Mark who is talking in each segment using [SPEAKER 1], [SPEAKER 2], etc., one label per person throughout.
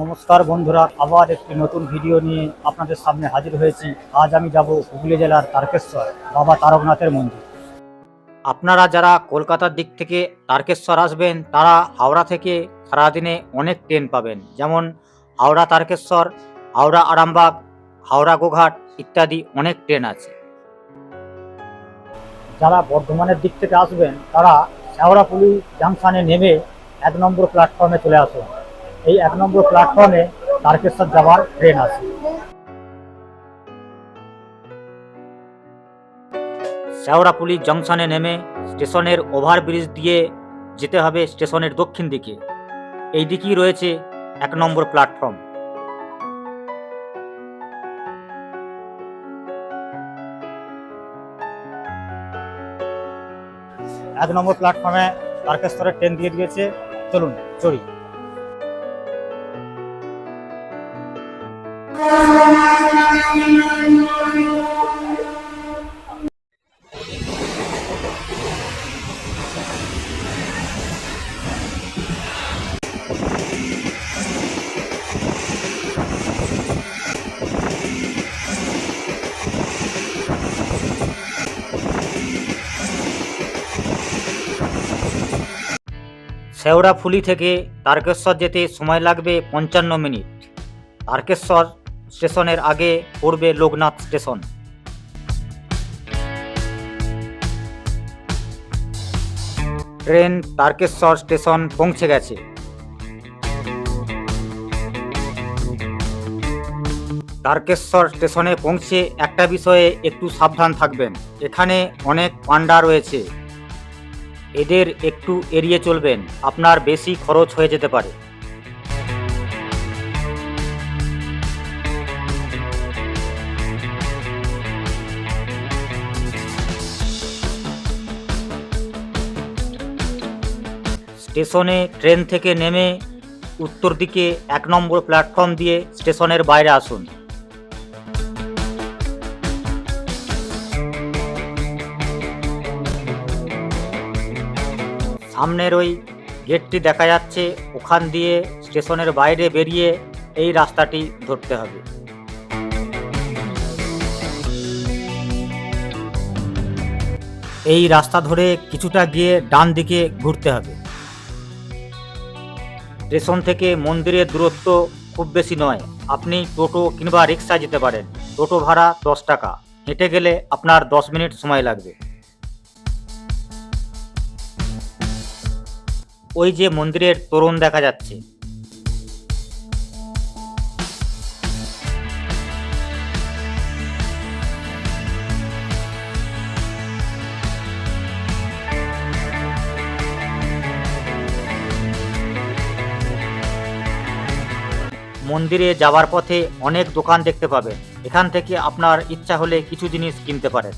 [SPEAKER 1] নমস্কার বন্ধুরা, আবার একটি নতুন ভিডিও নিয়ে আপনাদের সামনে হাজির হয়েছি। আজ আমি যাব হুগলি জেলার তারকেশ্বর, বাবা তারকনাথের মন্দির। আপনারা যারা কলকাতার দিক থেকে তারকেশ্বর আসবেন, তারা হাওড়া থেকে সারাদিনে অনেক ট্রেন পাবেন। যেমন হাওড়া তারকেশ্বর, হাওড়া আরামবাগ, হাওড়া গোঘাট ইত্যাদি অনেক ট্রেন আছে। যারা বর্ধমানের দিক থেকে আসবেন, তারা শেওড়াপুলি জাংশনে নেমে এক নম্বর প্ল্যাটফর্মে চলে আসুন। এই এক নম্বর প্ল্যাটফর্মে তারকেশ্বর যাওয়ার ট্রেন আছে। শেওড়াপুলি জংশনে নেমে স্টেশনের ওভারব্রিজ দিয়ে যেতে হবে স্টেশনের দক্ষিণ দিকে। এই দিকেই রয়েছে এক নম্বর প্ল্যাটফর্ম এক নম্বর প্ল্যাটফর্মে তারকেশ্বরের ট্রেন দিয়ে দিয়েছে। চলুন, চড়ি। শেওড়াফুলি থেকে তারকেশ্বর যেতে সময় লাগবে পঞ্চান্ন মিনিট। তারকেশ্বর স্টেশনের আগে পড়বে Loknath station. Train Tarakeswar station পৌঁছে গেছে। তারকেশ্বর স্টেশনে পৌঁছে একটা বিষয়ে একটু সাবধান থাকবেন। এখানে অনেক পান্ডা রয়েছে। এদের একটু এড়িয়ে চলবেন। আপনার বেশি খরচ হয়ে যেতে পারে। স্টেশনে ট্রেন থেকে নেমে উত্তর দিকে এক নম্বর প্ল্যাটফর্ম দিয়ে স্টেশনের বাইরে আসুন। সামনের ওই গেটটি দেখা যাচ্ছে, ওখান দিয়ে স্টেশনের বাইরে বেরিয়ে এই রাস্তাটি ধরতে হবে। এই রাস্তা ধরে কিছুটা গিয়ে ডান দিকে ঘুরতে হবে। স্টেশন থেকে মন্দিরের দূরত্ব খুব বেশি নয়। আপনি টোটো কিংবা রিক্সা যেতে পারেন। টোটো ভাড়া দশ টাকা। হেঁটে গেলে আপনার দশ মিনিট সময় লাগবে। ওই যে মন্দিরের তোরণ দেখা যাচ্ছে। মন্দিরে যাওয়ার পথে অনেক দোকান দেখতে পাবেন এখান থেকে আপনার ইচ্ছা হলে কিছু জিনিস কিনতে পারেন।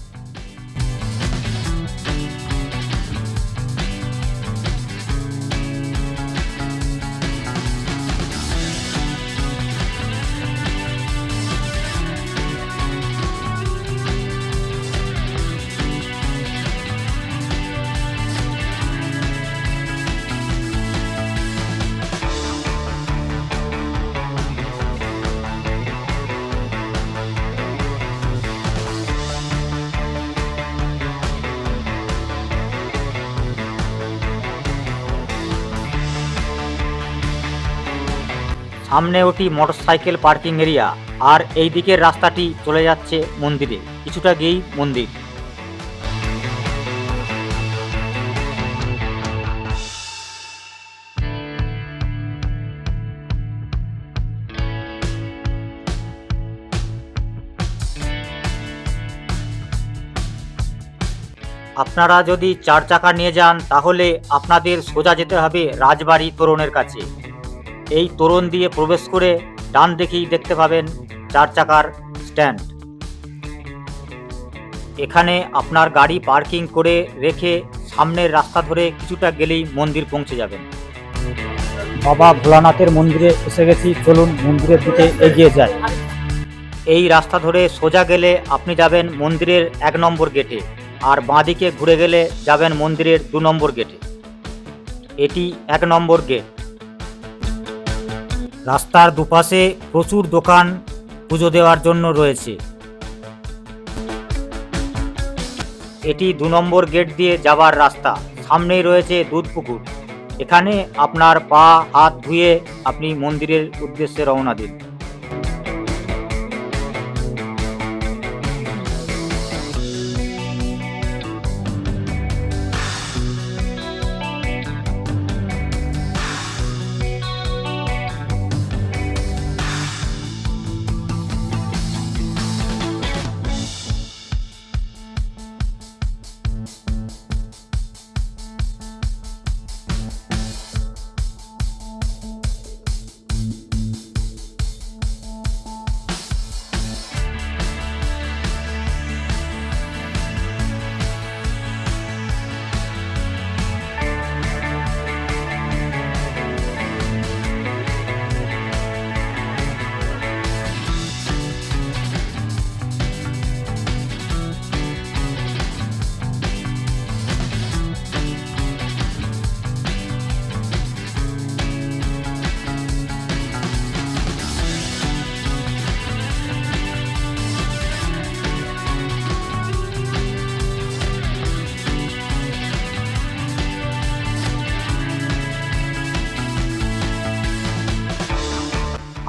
[SPEAKER 1] সামনে ওটি মোটরসাইকেল পার্কিং এরিয়া, আর এই দিকের রাস্তাটি চলে যাচ্ছে মন্দিরে। কিছুটা গিয়েই মন্দির। আপনারা যদি চার চাকা নিয়ে যান, তাহলে আপনাদের সোজা যেতে হবে রাজবাড়ি তোরণের কাছে। এই তোরণ দিয়ে প্রবেশ করে ডান দিকেই দেখতে পাবেন চার চাকার স্ট্যান্ড। এখানে আপনার গাড়ি পার্কিং করে রেখে সামনের রাস্তা ধরে কিছুটা গেলেই মন্দির পৌঁছে যাবেন। বাবা ভোলানাথের মন্দিরে এসে গেছি, চলুন মন্দিরের দিকে এগিয়ে যাই। এই রাস্তা ধরে সোজা গেলে আপনি যাবেন মন্দিরের এক নম্বর গেটে আর বাঁদিকে ঘুরে গেলে যাবেন মন্দিরের দু নম্বর গেটে। এটি এক নম্বর গেট। রাস্তার দুপাশে প্রচুর দোকান পুজো দেওয়ার জন্য রয়েছে। এটি দু নম্বর গেট দিয়ে যাবার রাস্তা। সামনেই রয়েছে দুধ পুকুর। এখানে আপনার পা, হাত ধুয়ে আপনি মন্দিরের উদ্দেশ্যে রওনা দিন।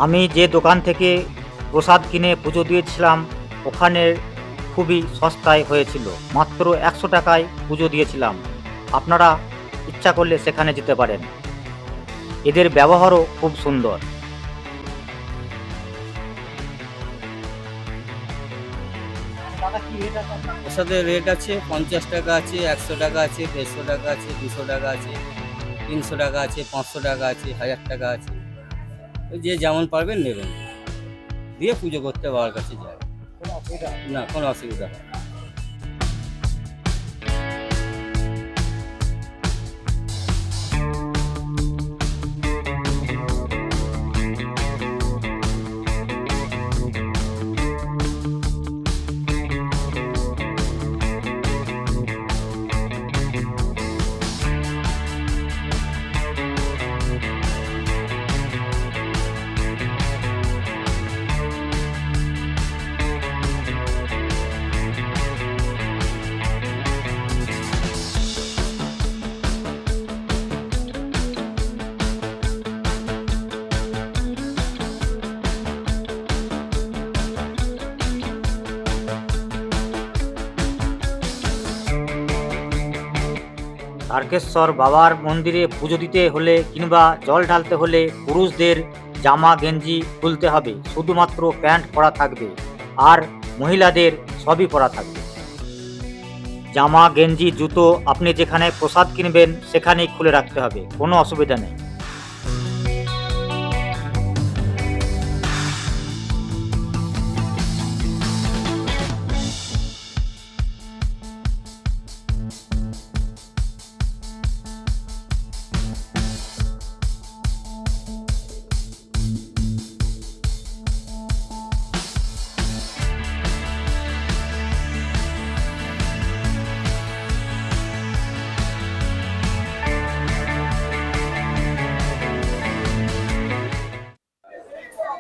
[SPEAKER 1] আমি যে দোকান থেকে প্রসাদ কিনে পুজো দিয়েছিলাম, ওখানে খুবই সস্তায় হয়েছিল। মাত্র একশো টাকায় পুজো দিয়েছিলাম। আপনারা ইচ্ছা করলে সেখানে যেতে পারেন। এদের ব্যবহারও খুব সুন্দর।
[SPEAKER 2] প্রসাদের রেট আছে, পঞ্চাশ টাকা আছে, একশো টাকা আছে, দেড়শো টাকা আছে, দুশো টাকা আছে, তিনশো টাকা আছে, পাঁচশো টাকা আছে, হাজার টাকা আছে। যে যেমন পারবেন নেবেন। দিয়ে পুজো করতে বাবার কাছে যায় না কোনো অসুবিধা হয় না।
[SPEAKER 1] তারকেশ্বর বাবার মন্দিরে পুজো দিতে হলে কিংবা জল ঢালতে হলে পুরুষদের জামা, গেঞ্জি খুলতে হবে। শুধুমাত্র প্যান্ট পরা থাকবে আর মহিলাদের সবই পরা থাকবে। জামা, গেঞ্জি, জুতো আপনি যেখানে প্রসাদ কিনবেন সেখানেই খুলে রাখতে হবে। কোনো অসুবিধা নেই।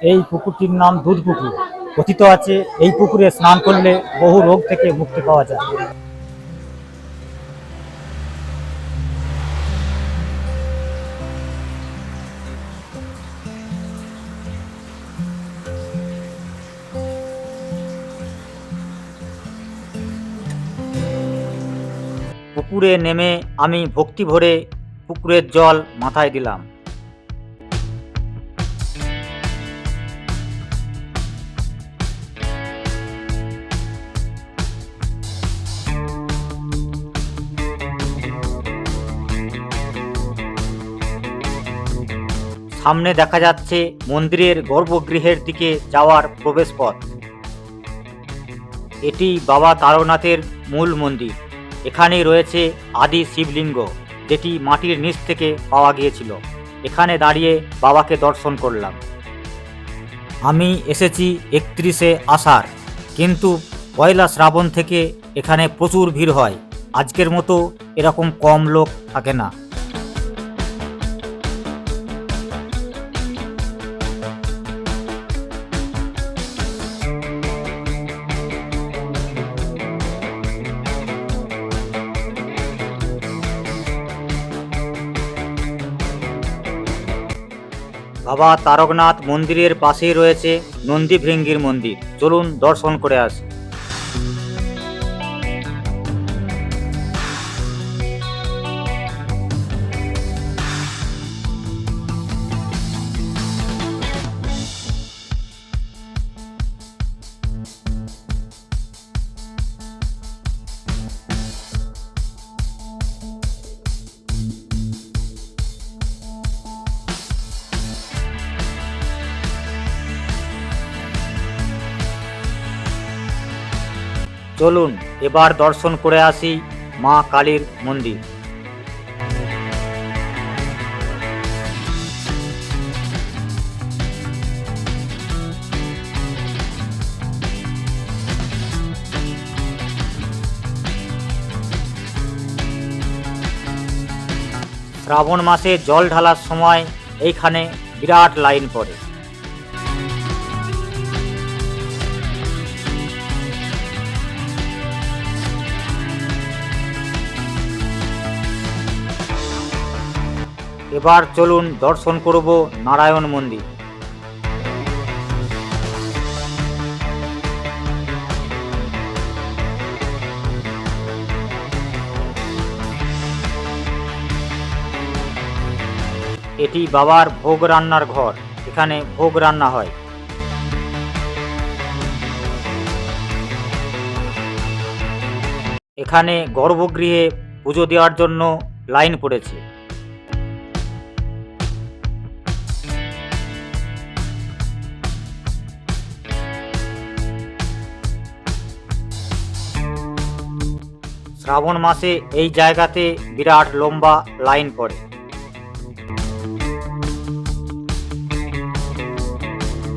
[SPEAKER 1] এই পুকুরটির নাম দুধ পুকুর কথিত আছে, এই পুকুরে স্নান করলে বহু রোগ থেকে মুক্তি পাওয়া যায়। পুকুরে নেমে আমি ভক্তি ভরে পুকুরের জল মাথায় দিলাম। সামনে দেখা যাচ্ছে মন্দিরের গর্ভগৃহের দিকে যাওয়ার প্রবেশপথ। এটি বাবা তারনাথের মূল মন্দির। এখানে রয়েছে আদি শিবলিঙ্গ, যেটি মাটির নিচ থেকে পাওয়া গিয়েছিল। এখানে দাঁড়িয়ে বাবাকে দর্শন করলাম। আমি এসেছি একত্রিশে আষাঢ়, কিন্তু পয়লা শ্রাবণ থেকে এখানে প্রচুর ভিড় হয়। আজকের মতো এরকম কম লোক থাকে না। বাবা তারকনাথ মন্দিরের পাশেই রয়েছে নন্দী ভৃঙ্গির মন্দির। চলুন দর্শন করে আসি। চলুন এবার দর্শন করে আসি মা কালীর মন্দির। শ্রাবণ মাসে জল ঢালার সময় এইখানে বিরাট লাইন পড়ে। এবার চলুন দর্শন করব নারায়ণ মন্দির। এটি বাবার ভোগ রান্নার ঘর, এখানে ভোগ রান্না হয়। এখানে গর্ভগৃহে পুজো দেওয়ার জন্য লাইন পড়েছে। শ্রাবণ মাসে এই জায়গাতে বিরাট লম্বা লাইন পড়ে।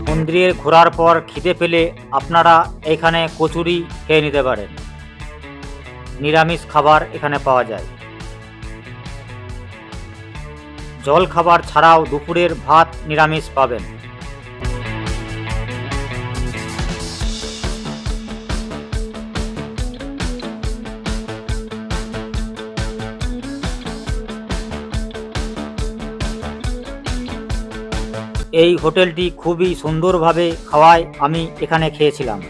[SPEAKER 1] মন্দিরে ঘোরার পর খিদে পেলে আপনারা এখানে কচুরি খেয়ে নিতে পারেন। নিরামিষ খাবার এখানে পাওয়া যায়। জল খাবার ছাড়াও দুপুরের ভাত নিরামিষ পাবেন। এই হোটেলটি খুবই সুন্দরভাবে খাওয়ায় আমি এখানে খেয়েছিলাম।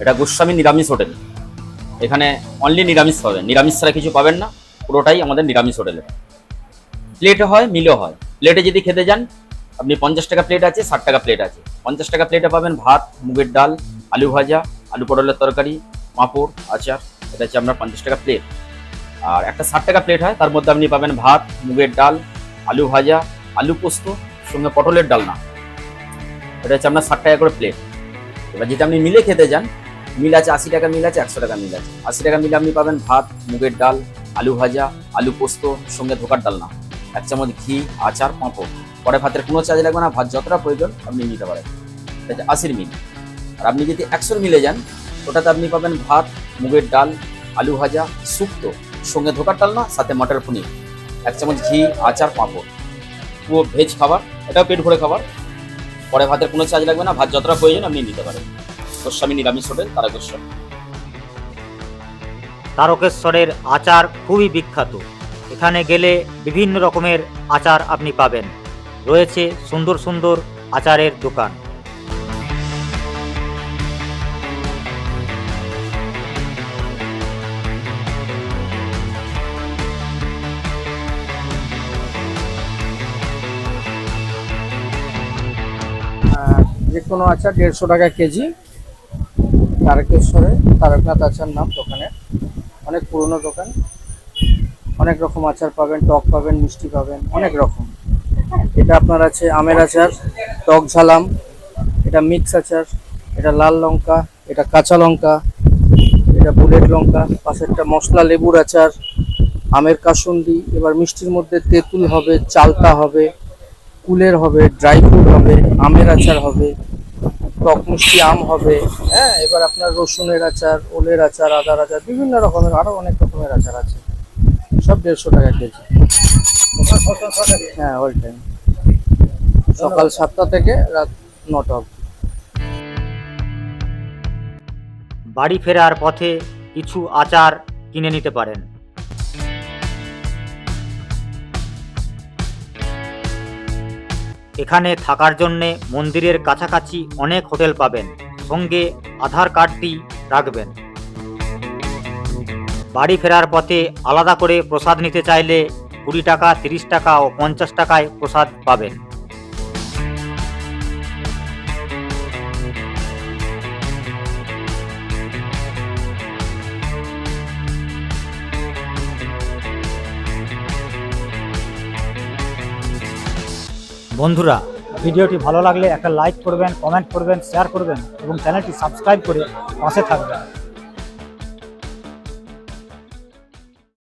[SPEAKER 3] এটা গোস্বামী নিরামিষ হোটেল। এখানে অনলি নিরামিষ পাবেন। নিরামিষ ছাড়া কিছু পাবেন না, পুরোটাই আমাদের নিরামিষ হোটেলে প্লেটে হয় মিলও হয়। প্লেটে যদি খেতে যান, আপনি পঞ্চাশ টাকা প্লেট আছে, ষাট টাকা প্লেট আছে। পঞ্চাশ টাকা প্লেটে পাবেন ভাত, মুগের ডাল, আলু ভাজা, আলু পটলের তরকারি, পাঁপড়, আচার, এটা হচ্ছে আপনার পঞ্চাশ টাকা প্লেট আর একটা ষাট টাকা প্লেট হয়, তার মধ্যে আপনি পাবেন ভাত, মুগের ডাল, আলু ভাজা, আলু পোস্ত, সঙ্গে পটলের ডাল না এটা হচ্ছে আপনার ষাট টাকা করে প্লেট এবার যেটা আপনি মিলে খেতে যান মিল আছে, আশি টাকা মিল আছে, একশো টাকা মিল আছে। আশি টাকা মিলে আপনি পাবেন ভাত, মুগের ডাল, আলু ভাজা, আলু পোস্ত, সঙ্গে ধোকার ডালনা। এক চামচ ঘি, আচার, পাঁপড়। পরে ভাতের কোনো চার্জ লাগবে না, ভাত যতটা প্রয়োজন আপনি নিতে পারেন। এটা আশির মিল। আর আপনি যদি একশোর মিলে যান, ওটাতে আপনি পাবেন ভাত, মুগের ডাল, আলু ভাজা শুক্তো সঙ্গে ধোকার ডালনা, সাথে মটর পনির। এক চামচ ঘি, আচার, পাঁপড়। পুরো ভেজ খাবার, এটাও পেট ভরে খাবার। পরে ভাতের কোনো চার্জ লাগবে না, ভাত যতটা প্রয়োজন আপনি নিতে পারেন। গোস্বামী নিরামিষ হোটেল তারা গোস্বামী
[SPEAKER 1] তারকেশ্বরের আচার খুবই বিখ্যাত। এখানে গেলে বিভিন্ন রকমের আচার আপনি পাবেন। রয়েছে সুন্দর সুন্দর আচারের দোকান।
[SPEAKER 4] আর যে কোনো আচার দেড়শো টাকা কেজি। তারকেশ্বরে তারকনাথ আচার নাম দোকানে। অনেক পুরনো দোকান। অনেক রকম আচার পাবেন, টক পাবেন, মিষ্টি পাবেন, অনেক রকম। এটা আপনার আছে আমের আচার, টক ঝালাম, এটা মিক্স আচার, এটা লাল লঙ্কা, এটা কাঁচা লঙ্কা, এটা বুলেট লঙ্কা, পাশেরটা মশলা লেবুর আচার, আমের কাসুন্দি, এবার মিষ্টির মধ্যে তেঁতুল হবে, চালতা হবে, কুলের হবে, ড্রাই ফ্রুট হবে, আমের আচার হবে। টক মিষ্টি আম হবে হ্যাঁ এবার আপনার রসুনের আচার, ওলের আচার, আদার আচার, বিভিন্ন রকমের, আরও অনেক রকমের আচার আছে। সব দেড়শো টাকা কেজি। হ্যাঁ অল টাইম সকাল সাতটা থেকে রাত নটা অবধি।
[SPEAKER 1] বাড়ি ফেরার পথে কিছু আচার কিনে নিতে পারেন। এখানে থাকার জন্যে মন্দিরের কাছাকাছি অনেক হোটেল পাবেন। সঙ্গে আধার কার্ডটি রাখবেন। বাড়ি ফেরার পথে আলাদা করে প্রসাদ নিতে চাইলে কুড়ি টাকা, তিরিশ টাকা ও পঞ্চাশ টাকায় প্রসাদ পাবেন। বন্ধুরা, ভিডিওটি ভালো লাগলে একটা লাইক করবেন কমেন্ট করবেন শেয়ার করবেন এবং চ্যানেলটি সাবস্ক্রাইব করে পাশে থাকবেন।